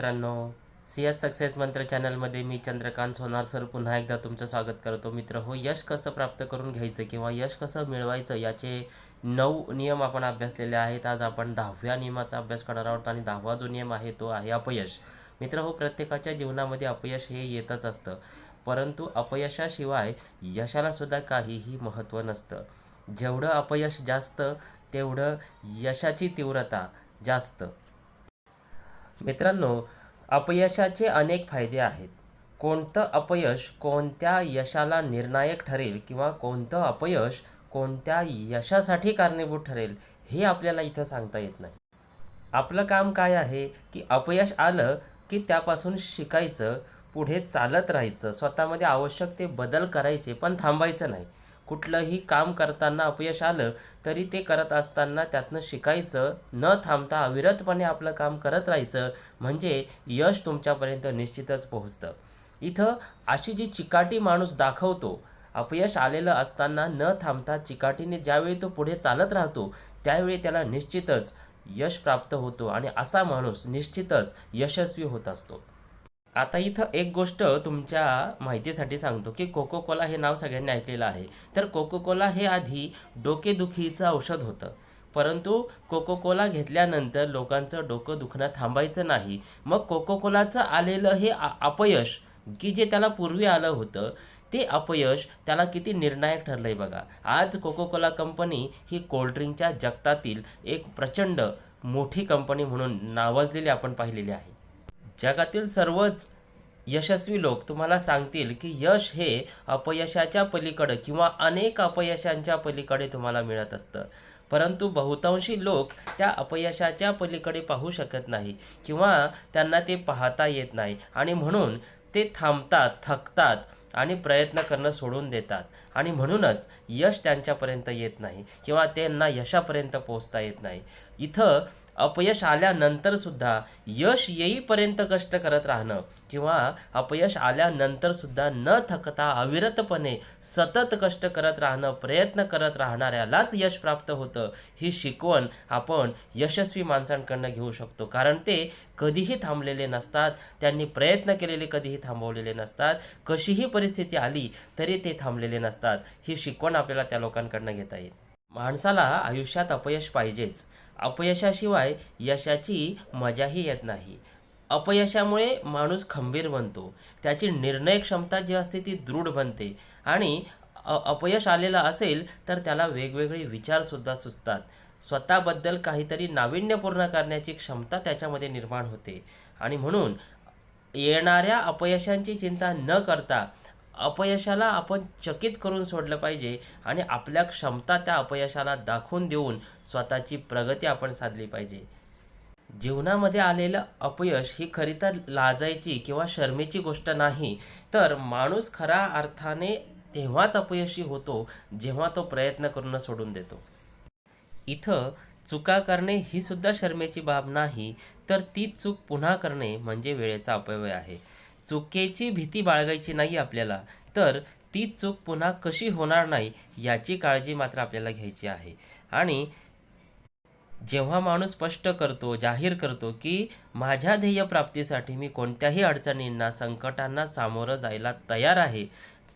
मित्रांनो C S success मंत्र चॅनलमध्ये मी चंद्रकांत सोनार सर पुन्हा एकदा तुमचं स्वागत करतो. मित्र हो यश कसं प्राप्त करून घ्यायचं किंवा यश कसं मिळवायचं याचे नऊ नियम आपण अभ्यासलेले आहेत. आज आपण दहाव्या नियमाचा अभ्यास करणार आहोत आणि दहावा जो नियम आहे तो आहे अपयश. मित्र हो प्रत्येकाच्या जीवनामध्ये अपयश हे येतच असतं. परंतु अपयशाशिवाय यशाला सुद्धा काहीही महत्त्व नसतं. जेवढं अपयश जास्त तेवढं यशाची तीव्रता जास्त. मित्रांनो अपयशाचे अनेक फायदे आहेत. कोणतं अपयश कोणत्या यशाला निर्णायक ठरेल किंवा कोणतं अपयश कोणत्या यशासाठी कारणीभूत ठरेल हे आपल्याला इथं सांगता येत नाही. आपलं काम काय आहे की अपयश आलं की त्यापासून शिकायचं पुढे चालत राहायचं स्वतःमध्ये आवश्यक ते बदल करायचे पण थांबायचं नाही. कुठलंही काम करताना अपयश आलं तरी ते करत असताना त्यातनं शिकायचं न थांबता अविरतपणे आपलं काम करत राहायचं म्हणजे यश तुमच्यापर्यंत निश्चितच पोहोचतं. इथं अशी जी चिकाटी माणूस दाखवतो अपयश आलेलं असताना न थांबता चिकाटीने ज्यावेळी तो पुढे चालत राहतो त्यावेळी त्याला निश्चितच यश प्राप्त होतो आणि असा माणूस निश्चितच यशस्वी होत असतो. आता इथं एक गोष्ट तुमच्या माहितीसाठी सांगतो की कोको कोला हे नाव सगळ्यांनी ऐकलेलं आहे. तर कोको कोला हे आधी डोकेदुखीचं औषध होतं. परंतु कोको कोला घेतल्यानंतर लोकांचं डोकं दुखणं थांबायचं नाही. मग कोको कोलाचं आलेलं हे अपयश की जे त्याला पूर्वी आलं होतं ते अपयश त्याला किती निर्णायक ठरलं आहे बघा. आज कोको कोला कंपनी ही कोल्ड्रिंकच्या जगतातील एक प्रचंड मोठी कंपनी म्हणून नावाजलेली आपण पाहिलेली आहे. जगातील सर्वच यशस्वी लोक तुम्हाला सांगतील की यश हे अपयशाच्या पलीकडे किंवा अनेक अपयशांच्या पलीकडे तुम्हाला मिळत असतं. परंतु बहुतांशी लोक त्या अपयशाच्या पलीकडे पाहू शकत नाही किंवा त्यांना ते पाहता येत नाही आणि म्हणून ते थांबतात थकतात आणि प्रयत्न करणं सोडून देतात. आणि म्हणूनच यश त्यांच्यापर्यंत येत नाही किंवा त्यांना यशापर्यंत पोहोचता येत नाही. इथं अपयश आल्यानंतर सुद्धा यश येईपर्यंत कष्ट करत राहणं किंवा अपयश आल्यानंतर सुद्धा न थकता अविरतपणे सतत कष्ट करत राहणं प्रयत्न करत राहणाऱ्यालाच यश प्राप्त होतं ही शिकवण आपण यशस्वी माणसांकडनं घेऊ शकतो. कारण ते कधीही थांबलेले नसतात त्यांनी प्रयत्न केलेले कधीही थांबवलेले नसतात. कशीही परिस्थिती आली तरी ते थांबलेले नसतात. ही शिकवण आपल्याला त्या लोकांकडनं घेता येईल. माणसाला आयुष्यात अपयश पाहिजेच. अपयशाशिवाय यशाची मजाही येत नाही. अपयशामुळे माणूस खंबीर बनतो. त्याची निर्णय क्षमता जी असते ती दृढ बनते. आणि अपयश आलेलं असेल तर त्याला वेगवेगळे विचारसुद्धा सुचतात. स्वतःबद्दल काहीतरी नाविन्यपूर्ण करण्याची क्षमता त्याच्यामध्ये निर्माण होते. आणि म्हणून येणाऱ्या अपयशांची चिंता न करता अपयशाला आपण चकित करून सोडलं पाहिजे आणि आपल्या क्षमता त्या अपयशाला दाखवून देऊन स्वतःची प्रगती आपण साधली पाहिजे. जीवनामध्ये आलेलं अपयश ही खरी तर लाजायची किंवा शर्मेची गोष्ट नाही तर माणूस खऱ्या अर्थाने तेव्हाच अपयशी होतो जेव्हा तो प्रयत्न करून सोडून देतो. इथं चुका करणे ही सुद्धा शर्मेची बाब नाही तर ती चूक पुन्हा करणे म्हणजे वेळेचा अपव्यय आहे. चुकीची भीती बाळगायची नाही आपल्याला. तर ती चूक पुन्हा कशी होणार नाही याची काळजी मात्र आपल्याला घ्यायची आहे. आणि जेव्हा माणूस स्पष्ट करतो जाहीर करतो की माझ्या ध्येयप्राप्तीसाठी मी कोणत्याही अडचणींना संकटांना सामोरं जायला तयार आहे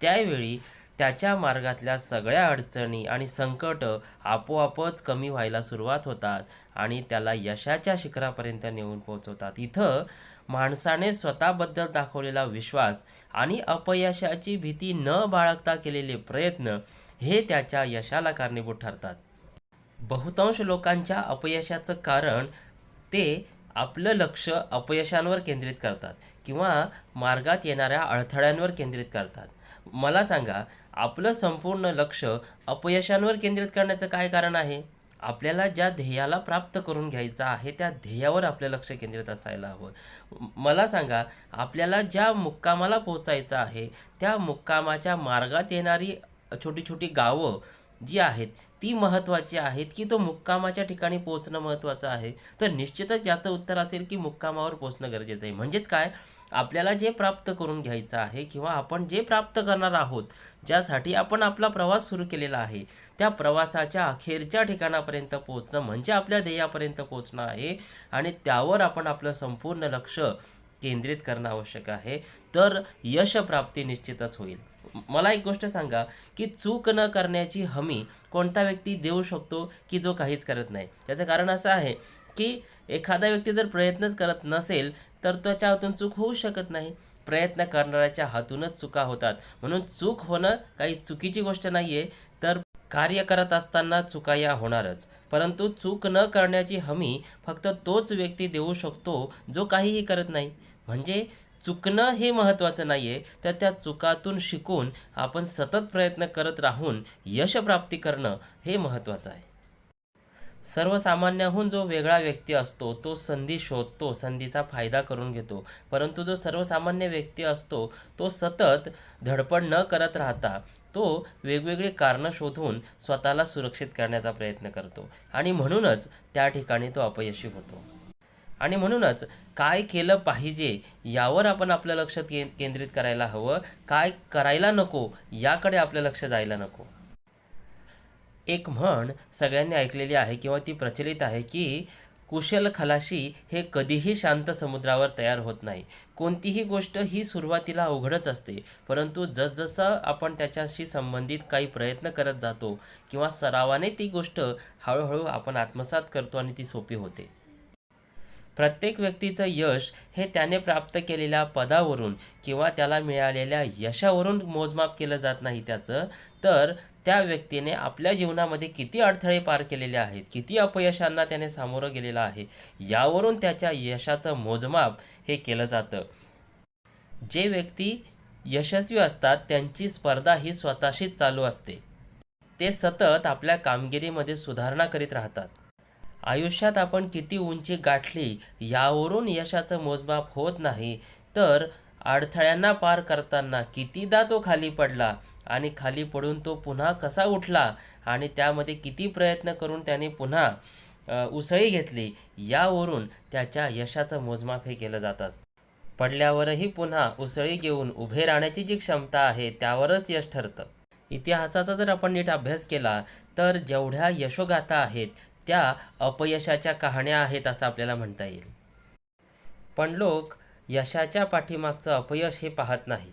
त्यावेळी त्याच्या मार्गातल्या सगळ्या अडचणी आणि संकट आपोआपच कमी व्हायला सुरुवात होतात आणि त्याला यशाच्या शिखरापर्यंत नेऊन पोहोचवतात. इथं माणसाने स्वतःबद्दल दाखवलेला विश्वास आणि अपयशाची भीती न बाळगता केलेले प्रयत्न हे त्याच्या यशाला कारणीभूत ठरतात. बहुतांश लोकांच्या अपयशाचं कारण ते आपलं लक्ष अपयशांवर केंद्रित करतात. किंवा मार्गात येणाऱ्या अडथळ्यांवर केंद्रित करतात. मला सांगा आपलं संपूर्ण लक्ष अपयशांवर केंद्रित करण्याचं काय कारण आहे? आपल्याला ज्या ध्येयाला प्राप्त करून घ्यायचं आहे त्या ध्येयावर आपलं लक्ष केंद्रित असायला हवं. मला सांगा आपल्याला ज्या मुक्कामाला पोचायचं आहे त्या मुक्कामाच्या मार्गात येणारी छोटी छोटी गावं जी आहेत ती महत्त्वाची आहेत की तो मुक्कामाच्या ठिकाणी पोहोचणं महत्त्वाचं आहे? तर निश्चितच याचं उत्तर असेल की मुक्कामावर पोहोचणं गरजेचं आहे. म्हणजेच काय? आपल्याला जे प्राप्त करून घ्यायचं आहे किंवा आपण जे प्राप्त करणार आहोत ज्यासाठी आपण आपला प्रवास सुरू केलेला आहे त्या प्रवासाच्या अखेरच्या ठिकाणापर्यंत पोहोचणं म्हणजे आपल्या ध्येयापर्यंत पोहोचणं आहे आणि त्यावर आपण आपलं संपूर्ण लक्ष केंद्रित करणं आवश्यक आहे. तर यशप्राप्ती निश्चितच होईल. मला एक गोष्ट सांगा की चूक न करण्याची हमी कोणता व्यक्ती देऊ शकतो की जो काहीच करत नाही? त्याचं कारण असं आहे की एखादा व्यक्ती जर प्रयत्नच करत नसेल तर त्याच्या हातून चूक होऊ शकत नाही. प्रयत्न करणाऱ्याच्या हातूनच चुका होतात. म्हणून चूक होणं काही चुकीची गोष्ट नाही आहे तर कार्य करत असताना चुका या होणारच. परंतु चूक न करण्याची हमी फक्त तोच व्यक्ती देऊ शकतो जो काहीही करत नाही. म्हणजे चुकणं हे महत्त्वाचं नाही आहे तर त्या चुकातून शिकून आपण सतत प्रयत्न करत राहून यशप्राप्ती करणं हे महत्त्वाचं आहे. सर्वसामान्याहून जो वेगळा व्यक्ती असतो तो संधी शोधतो संधीचा फायदा करून घेतो. परंतु जो सर्वसामान्य व्यक्ती असतो तो सतत धडपड न करत राहता तो वेगवेगळी कारणं शोधून स्वतःला सुरक्षित करण्याचा प्रयत्न करतो. आणि म्हणूनच त्या ठिकाणी तो अपयशी होतो. आणि म्हणूनच काय केलं पाहिजे यावर आपण आपलं लक्ष के केंद्रित करायला हवं. काय करायला नको याकडे आपलं लक्ष जायला नको. एक म्हण सगळ्यांनी ऐकलेली आहे किंवा ती प्रचलित आहे की कुशल खलाशी हे कधीही शांत समुद्रावर तयार होत नाही. कोणतीही गोष्ट ही सुरुवातीला अवघडच असते परंतु जसजसं आपण त्याच्याशी संबंधित काही प्रयत्न करत जातो किंवा सरावाने ती गोष्ट हळूहळू आपण आत्मसात करतो आणि ती सोपी होते. प्रत्येक व्यक्तीचं यश हे त्याने प्राप्त केलेल्या पदावरून किंवा त्याला मिळालेल्या यशावरून मोजमाप केलं जात नाही त्याचं. तर त्या व्यक्तीने आपल्या जीवनामध्ये किती अडथळे पार केलेले आहेत किती अपयशांना त्याने सामोरं गेलेलं आहे यावरून त्याच्या यशाचं मोजमाप हे केलं जातं. जे व्यक्ती यशस्वी असतात त्यांची स्पर्धा ही स्वतःशीच चालू असते. ते सतत आपल्या कामगिरीमध्ये सुधारणा करीत राहतात. आयुष्यात आपण किती उंची गाठली यावरून यशाचं मोजमाप होत नाही. तर अडथळ्यांना पार करताना कितीदा तो खाली पडला आणि खाली पडून तो पुन्हा कसा उठला आणि त्यामध्ये किती प्रयत्न करून त्याने पुन्हा उसळी घेतली यावरून त्याच्या यशाचं मोजमाप हे केलं जात असतं. पडल्यावरही पुन्हा उसळी घेऊन उभे राहण्याची जी क्षमता आहे त्यावरच यश ठरतं. इतिहासाचा जर आपण नीट अभ्यास केला तर जेवढ्या यशोगाथा आहेत त्या अपयशाच्या कहाण्या आहेत असं आपल्याला म्हणता येईल. पण लोक यशाच्या पाठीमागचं अपयश हे पाहत नाही.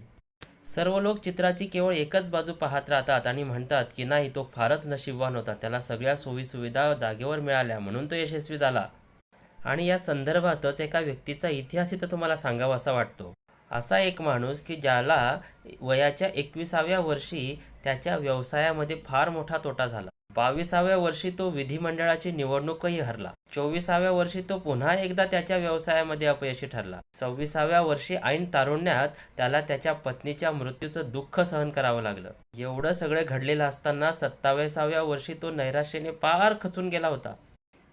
सर्व लोक चित्राची केवळ एकच बाजू पाहत राहतात आणि म्हणतात की नाही तो फारच नशीबवान होता. त्याला सगळ्या सोयीसुविधा जागेवर मिळाल्या म्हणून तो यशस्वी झाला. आणि या संदर्भातच एका व्यक्तीचा इतिहास इथं तुम्हाला सांगावा असा वाटतो. असा एक माणूस की ज्याला वयाच्या एकविसाव्या वर्षी त्याच्या व्यवसायामध्ये फार मोठा तोटा झाला. बावीसाव्या वर्षी तो विधिमंडळाची निवडणूकही हरला. चोवीसाव्या वर्षी तो पुन्हा एकदा त्याच्या व्यवसायामध्ये अपयशी ठरला. सव्वीसाव्या वर्षी ऐन तारुण्यात त्याला त्याच्या पत्नीच्या मृत्यूचं दुःख सहन करावं लागलं. एवढं सगळं घडलेलं असताना सत्तावीसाव्या वर्षी तो नैराश्याने पार खचून गेला होता.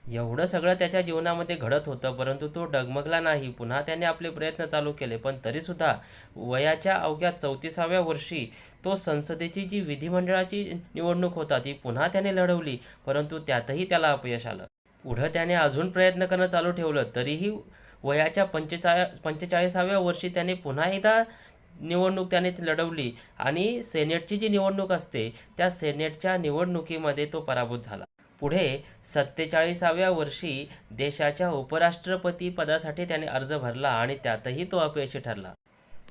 एवढं सगळं त्याच्या जीवनामध्ये घडत होतं परंतु तो डगमगला नाही. पुन्हा त्याने आपले प्रयत्न चालू केले पण तरीसुद्धा वयाच्या अवघ्या चौतीसाव्या वर्षी तो संसदेची जी विधिमंडळाची निवडणूक होता ती पुन्हा त्याने लढवली परंतु त्यातही त्याला अपयश आलं. पुढं त्याने अजून प्रयत्न करणं चालू ठेवलं तरीही वयाच्या पंचेचाळ पंचेचाळीसाव्या वर्षी त्याने पुन्हा एकदा निवडणूक त्याने लढवली आणि सेनेटची जी निवडणूक असते त्या सेनेटच्या निवडणुकीमध्ये तो पराभूत झाला. पुढे सत्तेचाळीसाव्या वर्षी देशाच्या उपराष्ट्रपती पदासाठी त्याने अर्ज भरला आणि त्यातही तो अपयशी ठरला.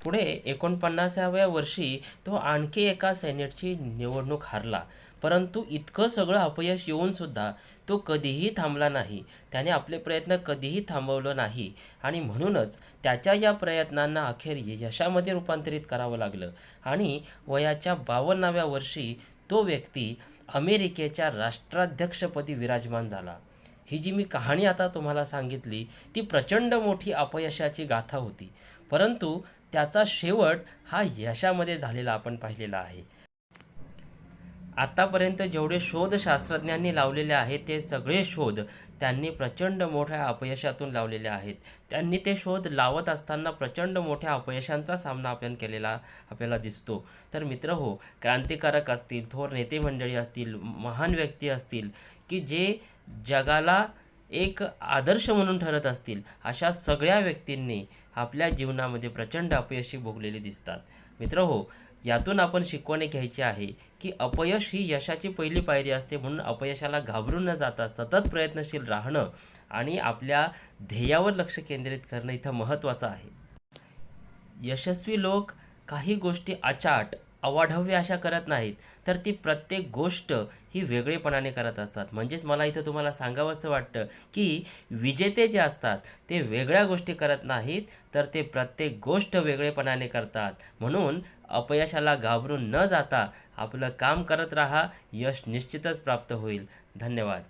पुढे एकोणपन्नासाव्या वर्षी तो आणखी एका सेनेटची निवडणूक हारला. परंतु इतकं सगळं अपयश येऊनसुद्धा तो कधीही थांबला नाही. त्याने आपले प्रयत्न कधीही थांबवलं नाही. आणि म्हणूनच त्याच्या या प्रयत्नांना अखेर यशामध्ये रूपांतरित करावं लागलं. आणि वयाच्या बावन्नाव्या वर्षी तो व्यक्ती अमेरिकेच्या राष्ट्राध्यक्षपदी विराजमान झाला. ही जी मी कहाणी आता तुम्हाला सांगितली ती प्रचंड मोठी अपयशाची गाथा होती. परंतु त्याचा शेवट हा यशामध्ये झालेला आपण पाहिलेला आहे. आतापर्यंत जेवढे शोध शास्त्रज्ञांनी लावलेले आहेत ते सगळे शोध त्यांनी प्रचंड मोठ्या अपयशातून लावलेले आहेत. त्यांनी ते शोध लावत असताना प्रचंड मोठ्या अपयशांचा सामना आपण केलेला आपल्याला दिसतो. तर मित्र हो क्रांतिकारक असतील थोर नेते मंडळी असतील महान व्यक्ती असतील की जे जगाला एक आदर्श म्हणून ठरत असतील अशा सगळ्या व्यक्तींनी आपल्या जीवनामध्ये प्रचंड अपयशी भोगलेली दिसतात. मित्र हो यातून आपण शिकवणे घ्यायची आहे की अपयश ही यशाची पहिली पायरी असते म्हणून अपयशाला घाबरून न जाता सतत प्रयत्नशील राहणं आणि आपल्या ध्येयावर लक्ष केंद्रित करणं इथं महत्त्वाचं आहे. यशस्वी लोक काही गोष्टी अचाट अवाढव्य अशा करत नाहीत. तर ती प्रत्येक गोष्ट ही वेगळेपणाने करत असतात. म्हणजेच मला इथं तुम्हाला सांगावंसं वाटतं की विजेते जे असतात ते वेगळ्या गोष्टी करत नाहीत तर ते प्रत्येक गोष्ट वेगळेपणाने करतात. म्हणून अपयशाला घाबरून न जाता आपलं काम करत राहा यश निश्चितच प्राप्त होईल. धन्यवाद.